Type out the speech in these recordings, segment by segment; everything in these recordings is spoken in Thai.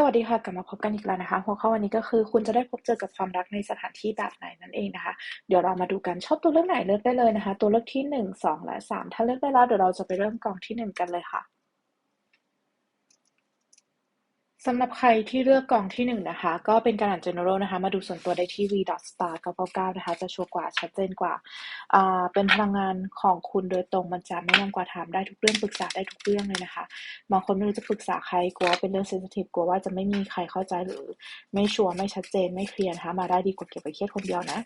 สวัสดีค่ะ กลับมาพบกันอีกแล้วนะคะ หัวข้อวันนี้ก็คือ คุณจะได้พบเจอกับความรักในสถานที่แบบไหนนั่นเองนะคะ เดี๋ยวเรามาดูกันชอบตัวเลือกไหนเลือกได้เลยนะคะ ตัวเลือกที่ 1 2 และ 3 ถ้าเลือกได้แล้วเดี๋ยวเราจะไปเริ่มกองที่ 1 กันเลยค่ะ สำหรับใครที่เลือกกล่องที่หนึ่งนะคะ ก็เป็นการอ่าน general นะคะ มาดูส่วนตัวได้ที่ v star 999นะคะ จะชัวร์กว่าชัดเจนกว่าอ่า เป็นพลังงานของคุณโดยตรงมันจะไม่ยังกว่าถามได้ทุกเรื่องปรึกษาได้ทุกเรื่องเลยนะคะ บางคนไม่รู้จะปรึกษาใครกลัวเป็นเรื่องเซนซิทีฟกลัวว่าจะไม่มีใครเข้าใจหรือ ไม่ชัวร์ไม่ชัดเจนไม่เคลียร์นะคะมาได้ดีกว่าเก็บไปเครียดคนเดียวนะ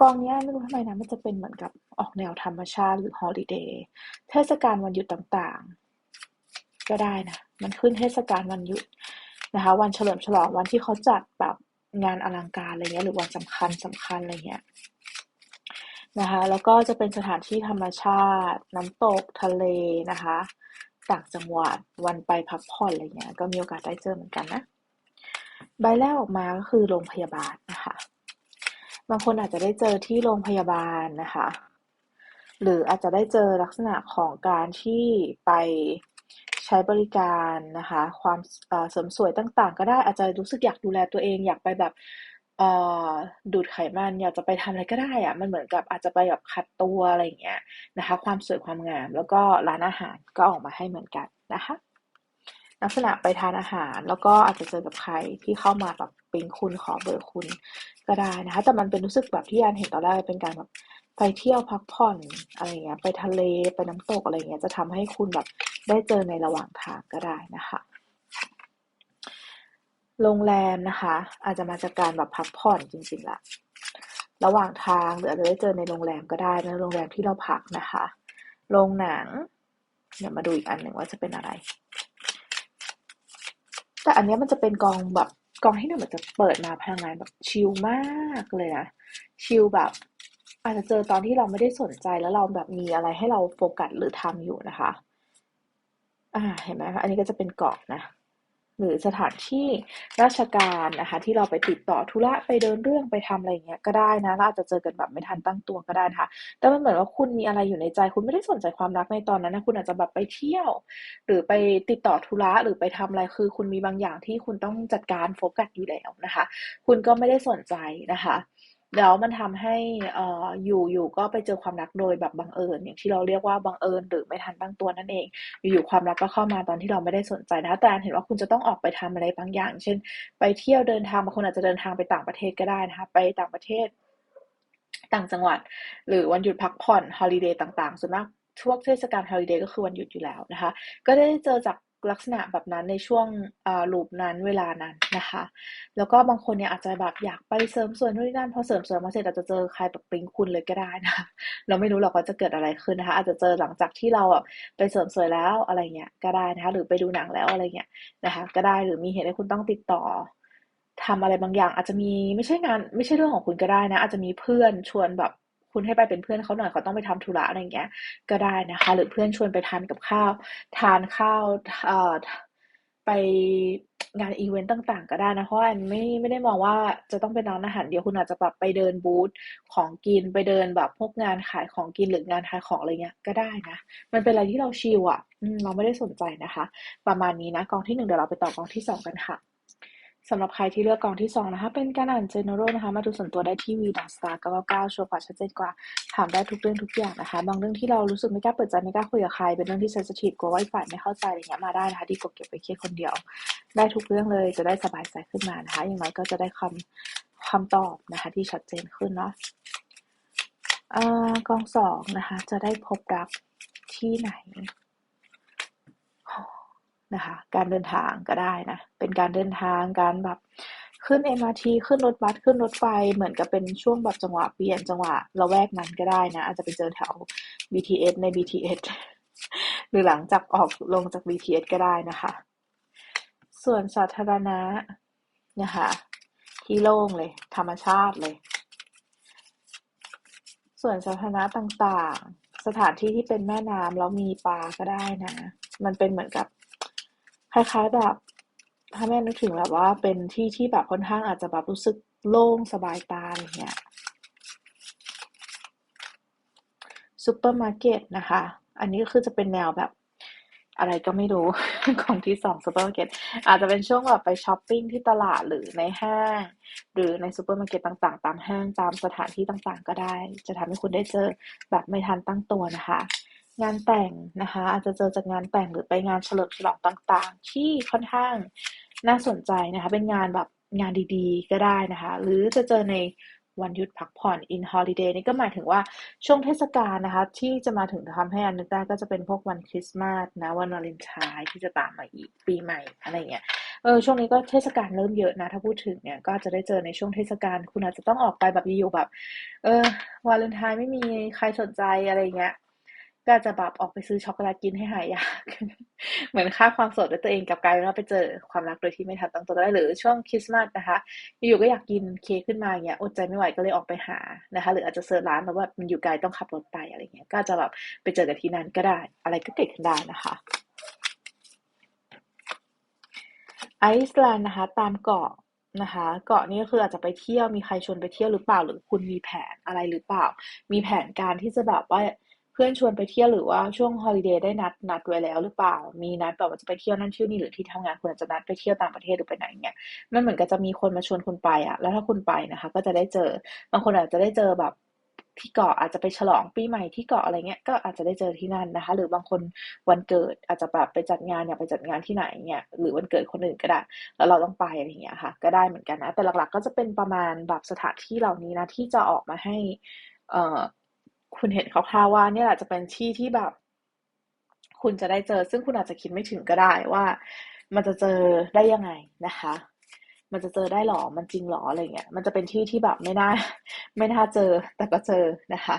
กองนี้ไม่รู้ทำไมนะมันจะเป็นเหมือนกับออกแนวธรรมชาติหรือฮอลิเดย์เทศกาลวันหยุดต่างๆ ก็ได้นะ มันขึ้นเทศกาลวันหยุดนะคะ วันเฉลิมฉลองวันที่เขาจัดแบบงานอลังการอะไรเงี้ยหรือวันสำคัญสำคัญอะไรเงี้ยนะคะแล้วก็จะเป็นสถานที่ธรรมชาติ น้ำตกทะเลนะคะต่างจังหวัดวันไปพักผ่อนอะไรเงี้ยก็มีโอกาสได้เจอเหมือนกันนะใบแรกออกมาก็คือโรงพยาบาลนะคะบางคนอาจจะได้เจอที่โรงพยาบาลนะคะ หรืออาจจะได้เจอลักษณะของการที่ไป ใช้บริการนะคะ ความเสริมสวยต่างๆ ก็ได้อาจจะรู้สึกอยากดูแลตัวเองอยากไปแบบดูดไขมันอยากจะไปทำอะไรก็ได้อะมันเหมือนกับอาจจะไปแบบขัดตัวอะไรอย่างเงี้ยนะคะ ความสวยความงาม แล้วก็ร้านอาหารก็ออกมาให้เหมือนกันนะคะ ลักษณะไปทานอาหารแล้วก็อาจจะเจอกับใครที่เข้ามาแบบเป็นคุณขอเบอร์คุณก็ได้นะคะ แต่มันเป็นรู้สึกแบบที่อันเห็นตอนแรกเป็นการแบบไปเที่ยวพักผ่อนอะไรเงี้ยไปทะเลไปน้ำตกอะไรเงี้ยจะทำให้คุณแบบ ได้เจอในระหว่างทางก็ได้นะคะ โรงแรมนะคะ อาจจะมาจากการแบบพักผ่อนจริงๆละระหว่างทางหรืออาจจะได้เจอในโรงแรมก็ได้นะโรงแรมที่เราพักนะคะโรงหนังเดี๋ยวมาดูอีกอันหนึ่งว่าจะเป็นอะไร แต่อันนี้มันจะเป็นกองแบบกองที่หนึ่งมันจะเปิดมาพลังงานแบบชิลมากเลยนะชิลแบบ อาจจะเจอตอนที่เราไม่ได้สนใจแล้วเราแบบมีอะไรให้เราโฟกัสหรือทำอยู่นะคะ อ่าเห็นไหมคะอันนี้ก็จะเป็นเกาะนะ หรือสถานที่ราชการนะคะ ที่เราไปติดต่อธุระไปเดินเรื่องไปทำอะไรเงี้ยก็ได้นะเราอาจจะเจอกันแบบไม่ทันตั้งตัวก็ได้นะคะแต่มันเหมือนว่าคุณมีอะไรอยู่ในใจ คุณไม่ได้สนใจความรักในตอนนั้นนะคุณอาจจะแบบไปเที่ยว หรือไปติดต่อธุระหรือไปทำอะไรคือ คุณมีบางอย่างที่คุณต้องจัดการโฟกัสอยู่แล้วนะคะ คุณก็ไม่ได้สนใจนะคะ แล้วมันทำให้อ่อยู่ อยู่ก็ไปเจอความรักโดยแบบบังเอิญ อย่างที่เราเรียกว่าบังเอิญหรือไม่ทันตั้งตัวนั่นเอง อยู่ ๆ ความรักก็เข้ามาตอนที่เราไม่ได้สนใจนะ แต่เห็นว่าคุณจะต้องออกไปทำอะไรบางอย่าง เช่น ไปเที่ยวเดินทาง บางคนอาจจะเดินทางไปต่างประเทศก็ได้นะคะ ไปต่างประเทศ ต่างจังหวัด หรือวันหยุดพักผ่อน ฮอลิเดย์ต่าง ๆ ส่วนมากช่วงเทศกาลฮอลิเดย์ก็คือวันหยุดอยู่แล้วนะคะ ก็ได้เจอจาก ลักษณะแบบนั้นในช่วงลูปนั้นเวลานั้นนะคะ แล้วก็บางคนเนี่ยอาจจะแบบอยากไปเสริมสวยนู่นนี่นั่นพอเสริมสวยมาเสร็จอาจจะเจอใครแบบปิ๊งคุณเลยก็ได้นะคะเราไม่รู้หรอกว่าจะเกิดอะไรขึ้นนะคะ อาจจะเจอหลังจากที่เราแบบไปเสริมสวยแล้วอะไรเงี้ยก็ได้นะคะหรือไปดูหนังแล้วอะไรเงี้ยนะคะก็ได้หรือมีเหตุให้คุณต้องติดต่อทำอะไรบางอย่าง อาจจะมีไม่ใช่งานไม่ใช่เรื่องของคุณก็ได้นะ อาจจะมีเพื่อนชวนแบบ คุณให้ไปเป็นเพื่อนเขาหน่อยเขาต้องไปทำธุระอะไรเงี้ย ก็ได้นะคะ หรือเพื่อนชวนไปทานกับข้าว ทานข้าวเอ่อไปงานอีเวนต์ต่างๆ ก็ได้นะ เพราะอันไม่ไม่ได้มองว่าจะต้องเป็นร้านอาหารเดียวคุณอาจจะแบบไปเดินบูธของกินไปเดินแบบพวกงานขายของกินหรืองานขายของอะไรเงี้ยก็ได้นะ มันเป็นอะไรที่เราชิลอะเราไม่ได้สนใจนะคะ ประมาณนี้นะกองที่หนึ่งเดี๋ยวเราไปต่อกองที่สองกันค่ะ สำหรับใครที่เลือกกองที่ 2 นะคะ เป็นการอ่าน general นะคะ มาดูส่วนตัวได้ที่ v d a star 99ชัวร์กว่าชัดเจนกว่า ถามได้ทุกเรื่องทุกอย่างนะคะ บางเรื่องที่เรารู้สึกไม่กล้าเปิดใจไม่กล้าคุยกับใคร เป็นเรื่องที่ sensitive กลัวว่าฝ่ายไม่เข้าใจอะไรเงี้ยมาได้นะคะ ดีกว่าเก็บไปเครียดคนเดียว ได้ทุกเรื่องเลย จะได้สบายใจขึ้นมานะคะ อย่างไรก็จะได้คำคำตอบนะคะ ที่ชัดเจนขึ้นเนาะกองสองนะคะ จะได้พบรักที่ไหน นะคะ การเดินทางก็ได้นะ เป็นการเดินทางการแบบขึ้น MRT ขึ้นรถบัสขึ้นรถไฟเหมือนกับเป็นช่วงแบบจังหวะเปลี่ยนจังหวะราแวกนั้นก็ได้นะ อาจจะไปเจอแถว BTS ใน BTS หรือหลังจากออกลงจาก BTS ก็ได้นะคะ ส่วนสาธารณะนะคะที่โล่งเลย ธรรมชาติเลย ส่วนสาธารณะต่างๆ สถานที่ที่เป็นแม่น้ำแล้วมีปลาก็ได้นะ มันเป็นเหมือนกับ คล้าย ๆ แบบถ้าแม่นึกถึงแบบว่าเป็นที่ที่แบบค่อนข้างอาจจะแบบรู้สึกโล่งสบายตาอะไรเงี้ยซูเปอร์มาร์เก็ตนะคะ อันนี้ก็คือจะเป็นแนวแบบอะไรก็ไม่รู้กล่องที่สองซูเปอร์มาร์เก็ตอาจจะเป็นช่วงแบบไปช้อปปิ้งที่ตลาดหรือในห้าง หรือในซูเปอร์มาร์เก็ตต่างๆ ตามห้างตามสถานที่ต่างๆ ก็ได้ จะทำให้คุณได้เจอแบบไม่ทันตั้งตัวนะคะ งานแต่งนะคะ อาจจะเจอจากงานแต่งหรือไปงานเฉลิมฉลองต่างๆ ที่ค่อนข้างน่าสนใจนะคะ เป็นงานแบบงานดีๆ ก็ได้นะคะ หรือจะเจอในวันหยุดพักผ่อน in holiday นี่ก็หมายถึงว่าช่วงเทศกาลนะคะ ที่จะมาถึงทำให้อันนึกได้ก็จะเป็นพวกวันคริสต์มาสนะวันวาเลนไทน์ที่จะตามมาอีกปีใหม่อะไรเงี้ยเออช่วงนี้ก็เทศกาลเริ่มเยอะนะถ้าพูดถึงเนี่ยก็จะได้เจอในช่วงเทศกาลคุณอาจจะต้องออกไปแบบอยู่แบบ เออวาเลนไทน์ไม่มีใครสนใจอะไรเงี้ย ก็จะแบบออกไปซื้อช็อกโกแลตกินให้หายอยาก เหมือนค่าความสดด้วยตัวเองกับกลายเป็นว่าไปเจอความรักโดยที่ไม่ทันตั้งตัวได้หรือช่วงคริสต์มาสนะคะอยู่ๆก็อยากกินเค้กขึ้นมาเงี้ยอดใจไม่ไหวก็เลยออกไปหานะคะ หรืออาจจะเซิร์ชร้านแล้วว่ามันอยู่ไกลต้องขับรถไปอะไรเงี้ยก็จะแบบไปเจอกันที่นั่นก็ได้ อะไรก็เกิดขึ้นได้นะคะไอซ์แลนด์นะคะ ตามเกาะนะคะ เกาะนี้ก็คืออาจจะไปเที่ยวมีใครชวนไปเที่ยวหรือเปล่า หรือคุณมีแผนอะไรหรือเปล่า มีแผนการที่จะแบบว่า พื่อนชวนไปเที่ยวหรือว่าช่วงฮอลิเดย์ได้นัดนัดไว้แล้วหรือเปล่า มีนัดแบบว่าจะไปเที่ยวนั่นเที่ยวนี่หรือที่ทำงานคุณอาจจะนัดไปเที่ยวต่างประเทศหรือไปไหนเงี้ยมันเหมือนกับจะมีคนมาชวนคุณไปอะแล้วถ้าคุณไปนะคะ ก็จะได้เจอบางคนอาจจะได้เจอแบบที่เกาะอาจจะไปฉลองปีใหม่ที่เกาะอะไรเงี้ยก็อาจจะได้เจอที่นั่นนะคะ หรือบางคนวันเกิดอาจจะแบบไปจัดงานอยากไปจัดงานที่ไหนเงี้ยหรือวันเกิดคนอื่นก็ได้ แล้วเราต้องไปอะไรเงี้ยค่ะ ก็ได้เหมือนกันนะแต่หลักๆ ก็จะเป็นประมาณแบบสถานที่เหล่านี้นะที่จะออกมาให้เอ่อ คุณเห็นคร่าวๆว่าเนี่ยแหละจะเป็นที่ที่แบบ คุณจะได้เจอ ซึ่งคุณอาจจะคิดไม่ถึงก็ได้ว่า มันจะเจอได้ยังไงนะคะ มันจะเจอได้หรอ มันจริงหรออะไรเงี้ย มันจะเป็นที่ที่แบบไม่น่า ไม่น่าเจอแต่ก็เจอนะคะ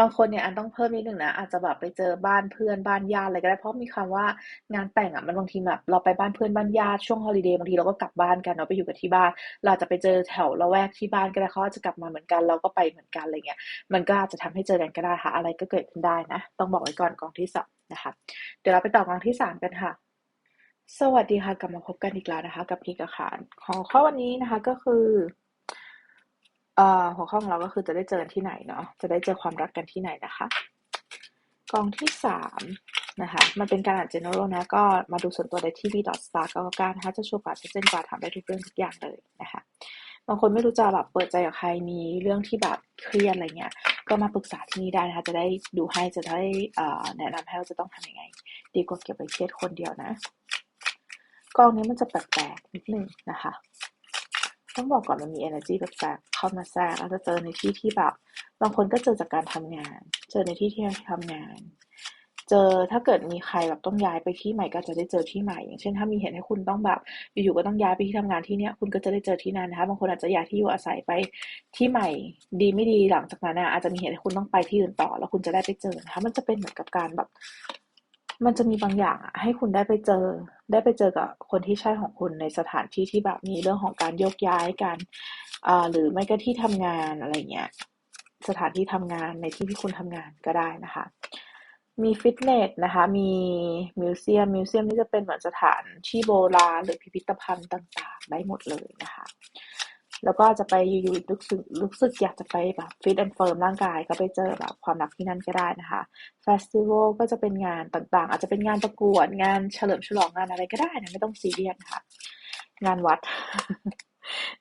บางคนเนี่ยอันต้องเพิ่มนิดหนึ่งนะ อาจจะแบบไปเจอบ้านเพื่อนบ้านญาติอะไรก็ได้ เพราะมีคำว่างานแต่งอะมันบางทีแบบเราไปบ้านเพื่อนบ้านญาติช่วงฮอลิเดย์บางทีเราก็กลับบ้านกันเนาะไปอยู่กับที่บ้าน เราจะไปเจอแถวละแวกที่บ้านก็ได้เขาจะกลับมาเหมือนกันเราก็ไปเหมือนกันอะไรเงี้ยมันก็อาจจะทำให้เจอกันก็ได้ค่ะ อะไรก็เกิดขึ้นได้นะ ต้องบอกไว้ก่อนกองที่สองนะคะ เดี๋ยวเราไปต่อกองที่สามกันค่ะสวัสดีค่ะกลับมาพบกันอีกแล้วนะคะ กับพีกอาคารของข้อวันนี้นะคะก็คือ เอ่อหัวข้อของเราก็คือจะได้เจอกันที่ไหนเนาะจะได้เจอความรักกันที่ไหนนะคะกองที่สามนะคะมันเป็นการอ่าน general นะก็มาดูส่วนตัวได้ที่ b star 999นะคะจะชัวร์กว่าชัดเจนกว่าทำได้ทุกเรื่องทุกอย่างเลยนะคะบางคนไม่รู้จะแบบเปิดใจกับใครมีเรื่องที่แบบเครียดอะไรเงี้ยก็มาปรึกษาที่นี่ได้นะคะจะได้ดูให้จะได้แนะนำให้เราจะต้องทำยังไง ดีกว่าเก็บไว้เครียดคนเดียวนะกองนี้มันจะแปลกๆนิดนึงนะคะ ต้องบอกก่อนมันมี energy แปลกเข้ามาแทรกแล้วจะเจอในที่ที่แบบบางคนก็เจอจากการทำงาน เจอในที่ที่ทำงาน เจอถ้าเกิดมีใครแบบต้องย้ายไปที่ใหม่ก็จะได้เจอที่ใหม่ อย่างเช่น ถ้ามีเหตุให้คุณต้องแบบอยู่ๆก็ต้องย้ายไปที่ทำงานที่เนี้ยคุณก็จะได้เจอที่นั่นนะคะบางคนอาจจะย้ายที่อยู่อาศัยไปที่ใหม่ ดีไม่ดีหลังจากนั้นอาจจะมีเหตุให้คุณต้องไปที่อื่นต่อ แล้วคุณจะได้ไปเจอนะคะมันจะเป็นเหมือนกับการแบบ มันจะมีบางอย่างอะให้คุณได้ไปเจอ ได้ไปเจอกับคนที่ใช่ของคุณในสถานที่ที่แบบมีเรื่องของการโยกย้ายกันอ่าหรือไม่ก็ที่ทำงานอะไรเงี้ย สถานที่ทำงานในที่ที่คุณทำงานก็ได้นะคะ มีฟิตเนสนะคะ มีมิวเซียม มิวเซียมนี่จะเป็นเหมือนสถานที่โบราณหรือพิพิธภัณฑ์ต่างๆ ได้หมดเลยนะคะ แล้วก็จะไปอยู่ๆรู้สึกรู้สึกอยากจะไปแบบฟิตแอนด์เฟิร์มร่างกายก็ไปเจอแบบความรักที่นั่นก็ได้นะคะเฟสติวัลก็จะเป็นงานต่างๆ อาจจะเป็นงานประกวดงานเฉลิมฉลองงานอะไรก็ได้นะไม่ต้องซีเรียสนะคะงานวัด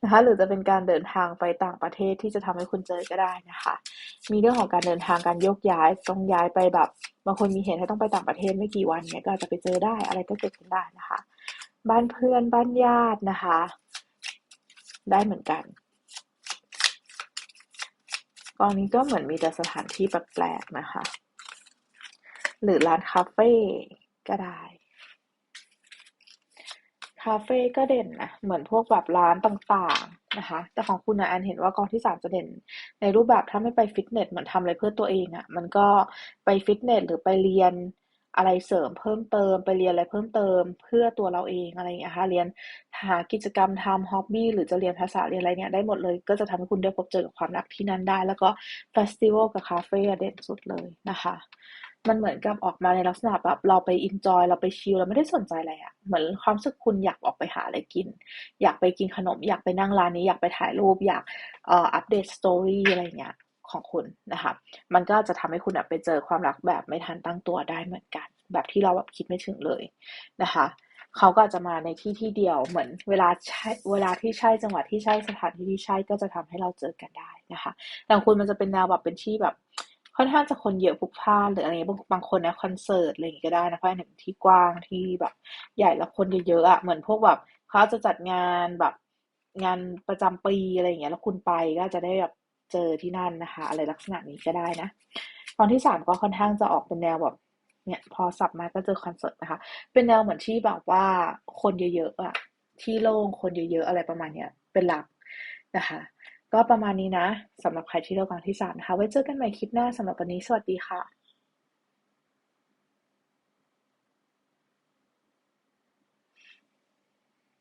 นะคะหรือจะเป็นการเดินทางไปต่างประเทศที่จะทำให้คุณเจอก็ได้นะคะ มีเรื่องของการเดินทางการโยกย้ายต้องย้ายไปแบบบางคนมีเหตุให้ต้องไปต่างประเทศไม่กี่วันเนี่ยก็อาจจะไปเจอได้อะไรก็เกิดขึ้นได้นะคะ บ้านเพื่อนบ้านญาตินะคะ ได้เหมือนกันกองนี้ก็เหมือนมีแต่สถานที่แปลกๆนะคะ หรือร้านคาเฟ่ก็ได้ คาเฟ่ก็เด่นนะ เหมือนพวกแบบร้านต่างๆนะคะ แต่ของคุณนะแอนเห็นว่ากองที่สามจะเด่น ในรูปแบบถ้าไม่ไปฟิตเนสเหมือนทำอะไรเพื่อตัวเองอะ่ะ มันก็ไปฟิตเนสหรือไปเรียน อะไรเสริมเพิ่มเติม ไปเรียนอะไรเพิ่มเติม เพื่อตัวเราเองอะไรอย่างเงี้ยค่ะเรียนหากิจกรรมทำฮ็อบบี้หรือจะเรียนภาษาเรียนอะไรเนี่ยได้หมดเลย ก็จะทำให้คุณได้พบเจอกับความรักที่นั่นได้ แล้วก็เฟสติวัลกับคาเฟ่เด่นสุดเลยนะคะ มันเหมือนกับออกมาในลักษณะแบบเราไปอินจอยเราไปชิลเราไม่ได้สนใจอะไรอะเหมือนความรู้สึกคุณอยากออกไปหาอะไรกิน อยากไปกินขนม อยากไปนั่งร้านนี้อยากไปถ่ายรูปอยากเอ่ออัปเดตสตอรี่อะไรเงี้ย ของคุณนะคะ มันก็จะทำให้คุณไปเจอความรักแบบไม่ทันตั้งตัวได้เหมือนกัน แบบที่เราแบบคิดไม่ถึงเลยนะคะเขาก็จะมาในที่ที่เดียวเหมือนเวลาใช่เวลาที่ใช่จังหวะที่ใช่สถานที่ที่ใช่ก็จะทำให้เราเจอกันได้นะคะแต่คุณมันจะเป็นแนวแบบเป็นที่แบบค่อนข้างจะคนเยอะพลุกพล่านหรืออะไรบางบางคนนะคอนเสิร์ตอะไรอย่างงี้ก็ได้นะเพราะอันนี้ที่กว้างที่แบบใหญ่แล้วคนเยอะๆอะเหมือนพวกแบบเขาจะจัดงานแบบงานประจำปีอะไรอย่างเงี้ยแล้วคุณไปก็จะได้แบบ เจอที่นั่นนะคะ อะไรลักษณะนี้ก็ได้นะตอนที่สามก็ค่อนข้างจะออกเป็นแนวแบบเนี่ยพอสับมาก็เจอคอนเสิร์ตนะคะ เป็นแนวเหมือนที่แบบว่าคนเยอะๆอะที่โล่งคนเยอะๆอะไรประมาณเนี้ยเป็นหลักนะคะก็ประมาณนี้นะสำหรับใครที่เลือกกองที่สามนะคะ ไว้เจอกันใหม่คลิปหน้าสำหรับวันนี้สวัสดีค่ะ